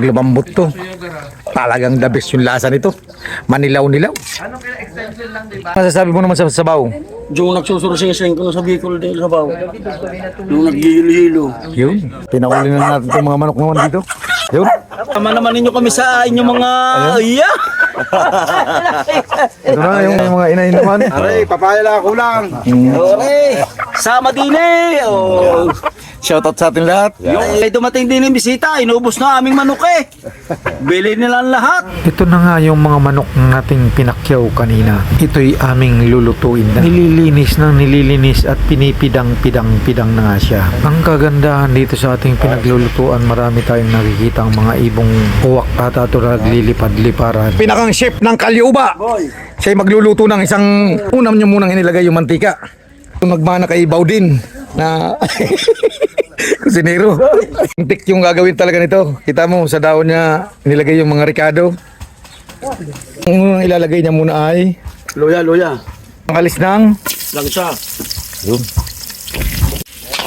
Lumambot to. Talagang the best yung lasa nito. Manilaw-nilaw. Masasabi mo naman sa sabaw? Yung nagsusursing ko na sa Bicol din sa baw. Yung naghihilo-hilo. Yun. Pinakuli na natin itong mga manok naman dito. Yun. Tama naman ninyo kami sa inyong mga... Iya! Ito na yung mga inahin naman. Aray, papaya lang kulang. Ore! Sama din eh! Oh. Shoutout sa atin lahat. Yung ay dumating din yung bisita, inubos na aming manok eh. Bili nila ang lahat. Ito na nga yung mga manok nating pinakyaw kanina. Ito'y aming lulutuin na. Nililinis ng nililinis at pinipidang-pidang-pidang na nga siya. Ang kagandahan dito sa ating pinaglulutuan, marami tayong nakikita ang mga ibong uwak at aturag lilipad-liparan. Pinakang chef ng Kalyuba. Siya'y magluluto ng isang unam niyo munang inilagay yung mantika. Nagmana kay Baudin na kusinero. Tik yung gagawin talaga nito. Kita mo sa daon niya nilagay yung mga ricado. Ang ilalagay niya muna ay Luya, luya. ang alis ng Langsa. yun.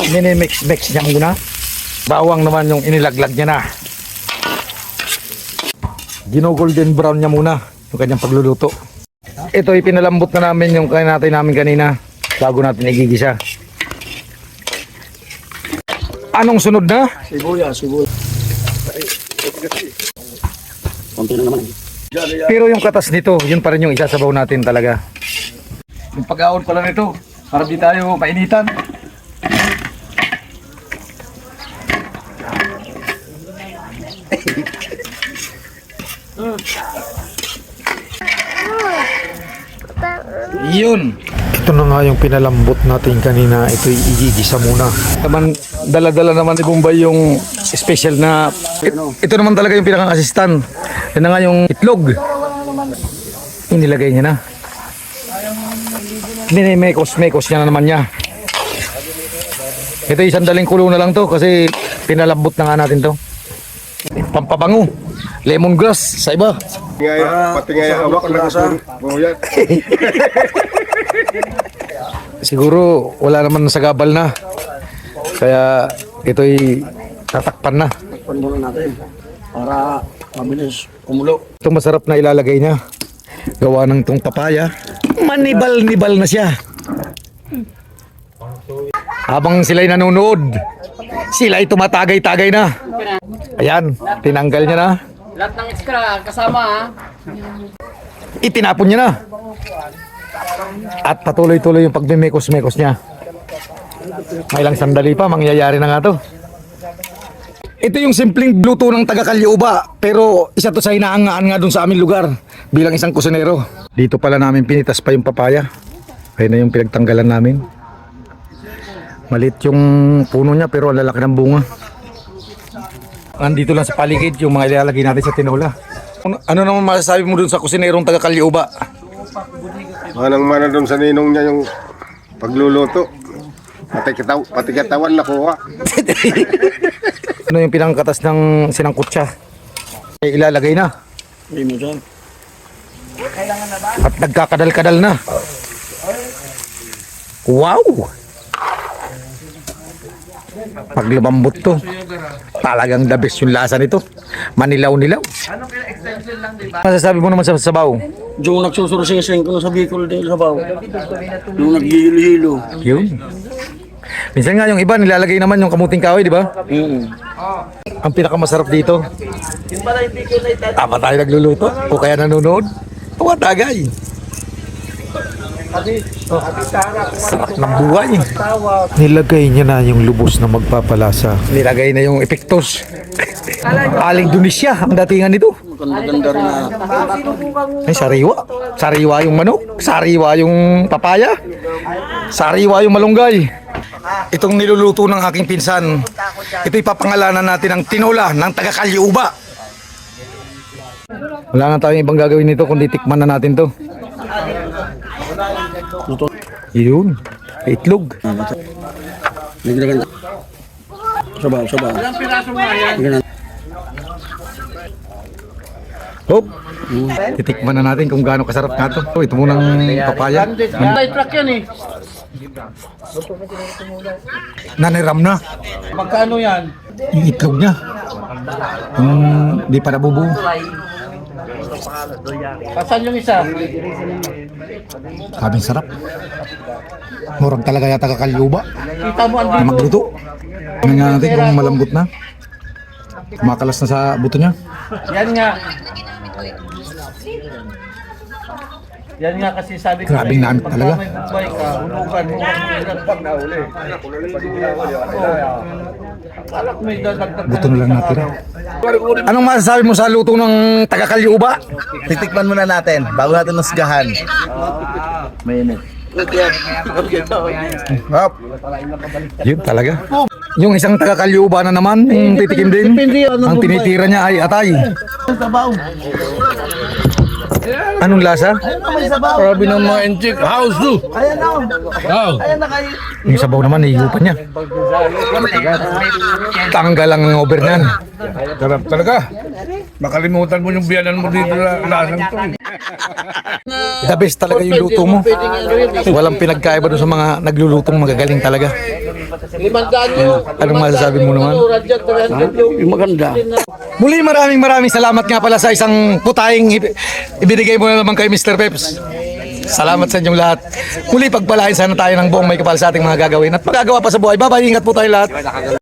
Minimix-mix niya muna. Bawang naman yung inilaglag niya na. Gino golden brown niya muna yung kanyang pagluluto. Ito ay pinalambot na namin yung kain natin namin kanina bago natin igigisa. Anong sunod na? Sibuyas, sibuyas. Konti na naman. Pero yung katas nito, yun pa rin yung isasabaw natin talaga. Yung pag-aon pala nito, para di tayo mainitan. Yun. Ito na nga yung pinalambot natin kanina. Ito'y igigisa muna. Naman, dala-dala naman ni Bombay yung special na... It- ito naman talaga yung pinaka-assistant. Yan na nga yung itlog. Inilagay niya na. Minimekos-mekos niya na naman niya. Ito isang daling kulo na lang to kasi pinalambot na nga natin to. Pampabango. Lemongrass sa iba. Nga, pati nga yung awak na Buyat. Siguro wala naman sa gabal na. Kaya ito'y tatakpan na. Takpan muna natin. Para mabilis kumulo. Itong masarap na ilalagay niya. Gawa ng itong papaya. Manibal-nibal na siya. Habang sila'y nanonood, sila'y tumatagay-tagay na. Ayan, tinanggal niya na. Lahat ng extra kasama ha. Itinapon niya na. At patuloy-tuloy yung pagmimekos-mekos niya. May ilang sandali pa, mangyayari na nga to. Ito yung simpleng luto ng taga Kalyuba, pero isa to sa hinaangaan nga dun sa aming lugar bilang isang kusinero. Dito pala namin pinitas pa yung papaya. Kaya na yung pinagtanggalan namin. Malit yung puno niya pero lalaki ng bunga. Andito lang sa paligid yung mga ilalagay natin sa tinola. Ano, ano naman masasabi mo dun sa kusinerong taga Kalyuba? Manang mana doon sa ninong niya yung pagluluto. Pati, kitaw, pati katawan nakuha. Ano yung pinangkatas ng sinangkot siya? Ay, ilalagay na. Hindi mo dyan. At nagkakadal-kadal na. Wow! Pag lumambot to, talagang the best yung lasa nito. Manilaw-nilaw. Masasabi mo naman sa sabaw? Yung nagsusursing ko sa Bicol din sa baw. Yung naghihilo-hilo. Yun. Minsan nga yung iba nilalagay naman yung kamuting kahoy, di ba? Mm. Ang pinakamasarap dito. Tama tayo nagluluto o kaya nanonood. Tumatagay. Sarap ng buhay. Nilagay niya na yung lubos na magpapalasa. Nilagay na yung epektos. Aling Tunisia ang datingan nito. Maganda rin na. Ay, sariwa. Sariwa yung manok. Sariwa yung papaya. Sariwa yung malunggay. Itong niluluto ng aking pinsan. Ito ipapangalanan natin ng tinola ng taga Kalyuba. Wala na tayong ibang gagawin nito kundi tikman na natin to. Yun. Itlog. Nagdagan. Sabaw, sabaw. Ilang piraso yan? Hop. Titikman na natin kung gaano kasarap nga to. Oh, ito munang papaya. Light truck yan eh. Naniram na. Magkano yan? Yung itlog niya. Yung di pa nabubuo. Kasan yung isa? Sabing sarap. Murang talaga yata kakalyuba. Kita mo ang magluto. Tingnan natin kung malambot na. Kumakalas na sa buto niya. Yan nga. Yan nga kasi sabi ko. Grabing pagka talaga. may bumbay ka, hulugan mo. Pag nahuli. Alak may dadagdag. Buto na lang natira. Anong masasabi mo sa luto ng taga-kalyuba? Titikman muna natin bago natin nasgahan. Mainit. Hop. Yun talaga. Yung isang taga-kalyuba na naman, yung titikim din. Ang tinitira niya ay atay. Anong lasa? Grabe ng mga enchik. House do. Ayan na. Wow. Yung sabaw naman, nahigupan niya. Tanggal ang over niyan. Sarap talaga. Makalimutan mo yung biyanan mo dito na lasang to. The best talaga yung luto mo. Walang pinagkaiba doon sa mga naglulutong magagaling talaga. Nyo. Anong masasabi mo naman? 300 yung maganda. Muli maraming maraming salamat nga pala sa isang putaying i- ibinigay mo na naman kay Mr. Peps. Salamat sa inyong lahat. Muli pagpalain sana tayo ng buong may kapal sa ating mga gagawin at magagawa pa sa buhay. Bye-bye, ingat po tayo lahat.